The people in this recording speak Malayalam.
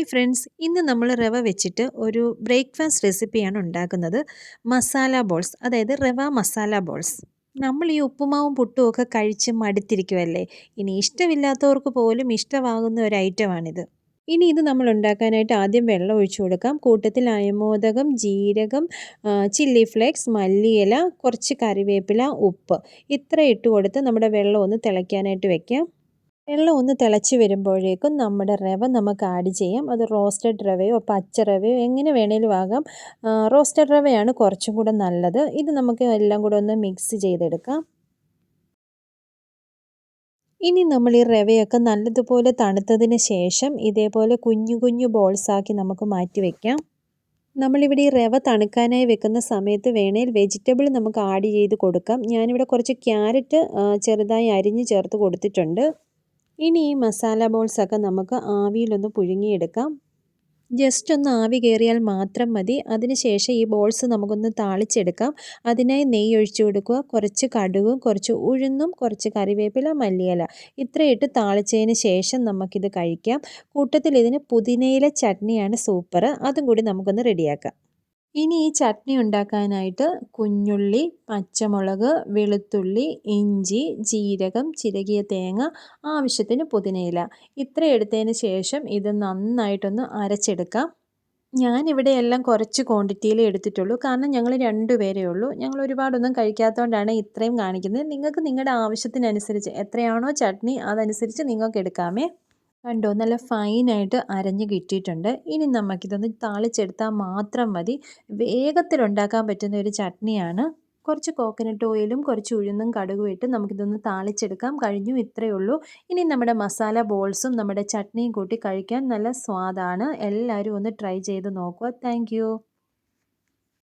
ഹായ് ഫ്രണ്ട്സ് ഇന്ന് നമ്മൾ റവ വെച്ചിട്ട് ഒരു ബ്രേക്ക്ഫാസ്റ്റ് റെസിപ്പിയാണ് ഉണ്ടാക്കുന്നത്. മസാല ബോൾസ് അതായത് റവ മസാല ബോൾസ്. നമ്മൾ ഈ ഉപ്പുമാവും പുട്ടും ഒക്കെ കഴിച്ച് മടുത്തിരിക്കുമല്ലേ ഇനി ഇഷ്ടമില്ലാത്തവർക്ക് പോലും ഇഷ്ടമാകുന്ന ഒരു ഐറ്റമാണിത്. ഇനി ഇത് നമ്മൾ ഉണ്ടാക്കാനായിട്ട് ആദ്യം വെള്ളം ഒഴിച്ചു കൊടുക്കാം. കൂട്ടത്തിൽ അയമോദകം ജീരകം ചില്ലി ഫ്ലേക്സ് മല്ലിയില കുറച്ച് കറിവേപ്പില ഉപ്പ്. ഇത്ര ഇട്ട് കൊടുത്ത് നമ്മുടെ വെള്ളം ഒന്ന് തിളയ്ക്കാനായിട്ട് വെക്കാം. വെള്ളം ഒന്ന് തിളച്ച് വരുമ്പോഴേക്കും നമ്മുടെ റവ നമുക്ക് ആഡ് ചെയ്യാം. അത് റോസ്റ്റഡ് റവയോ പച്ച റവയോ എങ്ങനെ വേണേലും ആകാം. റോസ്റ്റഡ് റവയാണ് കുറച്ചും കൂടെ നല്ലത്. ഇത് നമുക്ക് എല്ലാം കൂടെ ഒന്ന് മിക്സ് ചെയ്തെടുക്കാം. ഇനി നമ്മൾ ഈ റവയൊക്കെ നല്ലതുപോലെ തണുത്തതിന് ശേഷം ഇതേപോലെ കുഞ്ഞു കുഞ്ഞു ബോൾസാക്കി നമുക്ക് മാറ്റി വയ്ക്കാം നമ്മളിവിടെ ഈ റവ തണുക്കാനായി വെക്കുന്ന സമയത്ത് വേണേൽ വെജിറ്റബിൾ നമുക്ക് ആഡ് ചെയ്ത് കൊടുക്കാം. ഞാനിവിടെ കുറച്ച് ക്യാരറ്റ് ചെറുതായി അരിഞ്ഞ് ചേർത്ത് കൊടുത്തിട്ടുണ്ട്. ഇനി ഈ മസാല ബോൾസൊക്കെ നമുക്ക് ആവിയിലൊന്ന് പുഴുങ്ങിയെടുക്കാം. ജസ്റ്റ് ഒന്ന് ആവി കയറിയാൽ മാത്രം മതി. അതിനുശേഷം ഈ ബോൾസ് നമുക്കൊന്ന് താളിച്ചെടുക്കാം. അതിനായി നെയ്യ് ഒഴിച്ചു കൊടുക്കുക. കുറച്ച് കടുകും കുറച്ച് ഉഴുന്നും കുറച്ച് കറിവേപ്പില മല്ലിയില. ഇത്രയിട്ട് താളിച്ചതിന് ശേഷം നമുക്കിത് കഴിക്കാം. കൂട്ടത്തിൽ ഇതിന് പുതിനയില ചട്നിയാണ് സൂപ്പർ അതും കൂടി നമുക്കൊന്ന് റെഡിയാക്കാം ഇനി ഈ ചട്നി ഉണ്ടാക്കാനായിട്ട് കുഞ്ഞുള്ളി പച്ചമുളക് വെളുത്തുള്ളി ഇഞ്ചി ജീരകം ചിരകിയ തേങ്ങ ആവശ്യത്തിന് പുതിനയില. ഇത്ര എടുത്തതിന് ശേഷം ഇത് നന്നായിട്ടൊന്ന് അരച്ചെടുക്കാം. ഞാനിവിടെ എല്ലാം കുറച്ച് ക്വാണ്ടിറ്റിയിൽ എടുത്തിട്ടുള്ളൂ. കാരണം ഞങ്ങൾ രണ്ടുപേരേ ഉള്ളൂ. ഞങ്ങൾ ഒരുപാടൊന്നും കഴിക്കാത്തതുകൊണ്ടാണ് ഇത്രയും കാണിക്കുന്നത്. നിങ്ങൾക്ക് നിങ്ങളുടെ ആവശ്യത്തിനനുസരിച്ച് എത്രയാണോ ചട്നി അതനുസരിച്ച് നിങ്ങൾക്ക് എടുക്കാമേ. കണ്ടോ? നല്ല ഫൈനായിട്ട് അരഞ്ഞ് കിട്ടിയിട്ടുണ്ട്. ഇനി നമുക്കിതൊന്ന് താളിച്ചെടുത്താൽ മാത്രം മതി. വേഗത്തിൽ ഉണ്ടാക്കാൻ പറ്റുന്ന ഒരു ചട്നിയാണ്. കുറച്ച് കോക്കനട്ട് ഓയിലും കുറച്ച് ഉഴുന്നും കടുകും ഇട്ട് നമുക്കിതൊന്ന് താളിച്ചെടുക്കാം. കഴിഞ്ഞു ഇത്രയേ ഉള്ളൂ. ഇനി നമ്മുടെ മസാല ബോൾസും നമ്മുടെ ചട്നിയും കൂട്ടി കഴിക്കാൻ നല്ല സ്വാദാണ്. എല്ലാവരും ഒന്ന് ട്രൈ ചെയ്ത് നോക്കുക. താങ്ക്